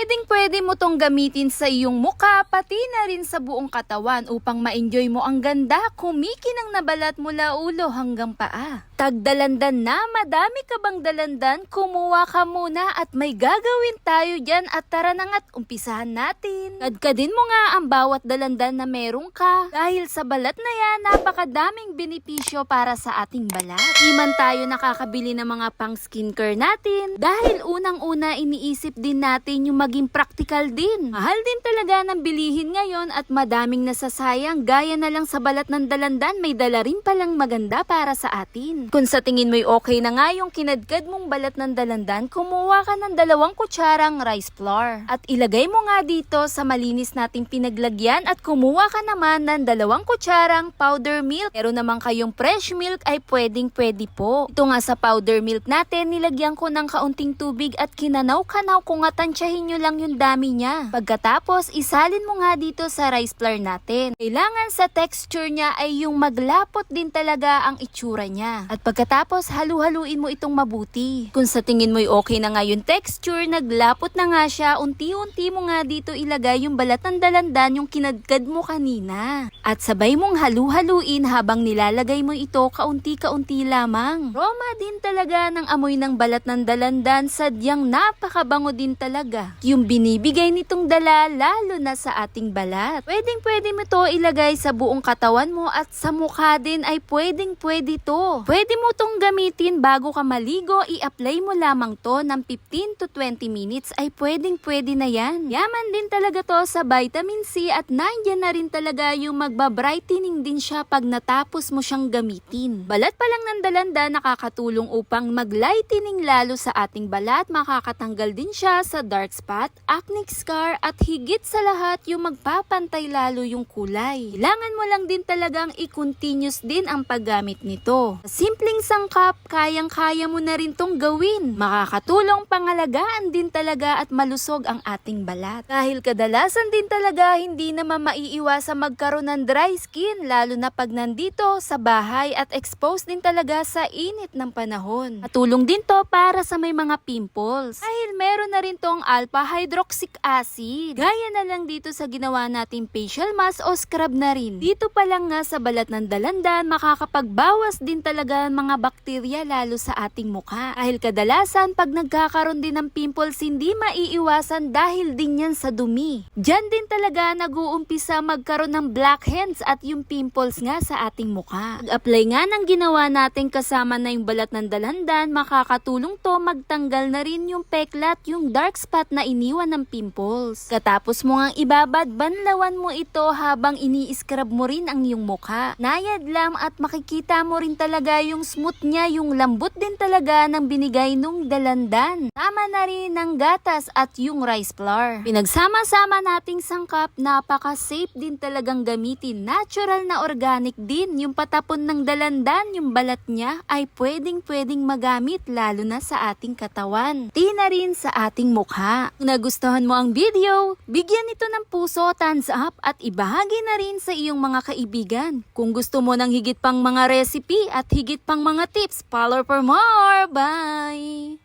Pwedeng pwede mo tong gamitin sa iyong muka, pati na rin sa buong katawan upang ma-enjoy mo ang ganda, kumikinang nabalat mula ulo hanggang paa. Tagdalandan na, madami ka bang dalandan? Kumuha ka muna at may gagawin tayo dyan at tara na nga't umpisahan natin. Kadkadin mo nga ang bawat dalandan na meron ka dahil sa balat na yan, napakadaming benepisyo para sa ating balat. Di man tayo nakakabili ng mga pang skincare natin dahil unang-una iniisip din natin yung maging practical din. Mahal din talaga ng bilihin ngayon at madaming nasasayang gaya na lang sa balat ng dalandan may dala rin palang maganda para sa atin. Kung sa tingin mo'y okay na nga yung kinadkad mong balat ng dalandan, kumuha ka ng dalawang kutsarang rice flour. At ilagay mo nga dito sa malinis nating pinaglagyan at kumuha ka naman ng dalawang kutsarang powder milk. Pero naman kayong fresh milk ay pwedeng pwede po. Ito nga sa powder milk natin, nilagyan ko ng kaunting tubig at kinanaw-kanaw kung nga tansyahin nyo lang yung dami niya. Pagkatapos, isalin mo nga dito sa rice flour natin. Kailangan sa texture niya ay yung maglapot din talaga ang itsura niya. At pagkatapos, halu-haluin mo itong mabuti. Kung sa tingin mo'y okay na nga yung texture, naglapot na nga siya, unti-unti mo nga dito ilagay yung balat ng dalandan yung kinadkad mo kanina. At sabay mong halu-haluin habang nilalagay mo ito kaunti-kaunti lamang. Roma din talaga ng amoy ng balat ng dalandan, sadyang napakabango din talaga. Yung binibigay nitong dala, lalo na sa ating balat. Pwedeng pwede mo to ilagay sa buong katawan mo at sa mukha din ay pwedeng pwede to. Pwede mo tong gamitin bago ka maligo, i-apply mo lamang to ng 15 to 20 minutes ay pwedeng pwede na yan. Yaman din talaga to sa vitamin C at nandyan na rin talaga yung magbabrightening din siya pag natapos mo siyang gamitin. Balat pa lang ng dalanda nakakatulong upang maglightening lalo sa ating balat, makakatanggal din siya sa dark spot, acne scar at higit sa lahat yung magpapantay lalo yung kulay. Kailangan mo lang din talagang i-continuous din ang paggamit nito. Sa simpleng sangkap, kayang-kaya mo na rin tong gawin. Makakatulong pangalagaan din talaga at malusog ang ating balat. Dahil kadalasan din talaga hindi naman maiiwasan magkaroon ng dry skin lalo na pag nandito sa bahay at exposed din talaga sa init ng panahon. Matulong din to para sa may mga pimples. Dahil meron na rin tong alpha hydroxyic acid. Gaya na lang dito sa ginawa nating facial mask o scrub na rin. Dito pa lang nga sa balat ng dalandan, makakapagbawas din talaga ang mga bakterya lalo sa ating mukha. Dahil kadalasan pag nagkakaroon din ng pimples, hindi maiiwasan dahil din yan sa dumi. Diyan din talaga nag-uumpisa magkaroon ng blackheads at yung pimples nga sa ating mukha. Pag-apply nga ng ginawa natin kasama na yung balat ng dalandan, makakatulong to magtanggal na rin yung peklat, yung dark spot na iniwan ng pimples. Katapos mo ngang ibabad, banlawan mo ito habang ini-scrub mo rin ang iyong mukha. Nayadlam at makikita mo rin talaga yung smooth niya, yung lambot din talaga ng binigay nung dalandan. Tama na rin ng gatas at yung rice flour. Pinagsama-sama nating sangkap, napaka-safe din talagang gamitin. Natural na organic din. Yung patapon ng dalandan, yung balat niya ay pwedeng-pwedeng magamit lalo na sa ating katawan. Di na rin sa ating mukha. Kung nagustuhan mo ang video, bigyan ito ng puso, thumbs up at ibahagi na rin sa iyong mga kaibigan. Kung gusto mo ng higit pang mga recipe at higit pang mga tips, follow for more! Bye!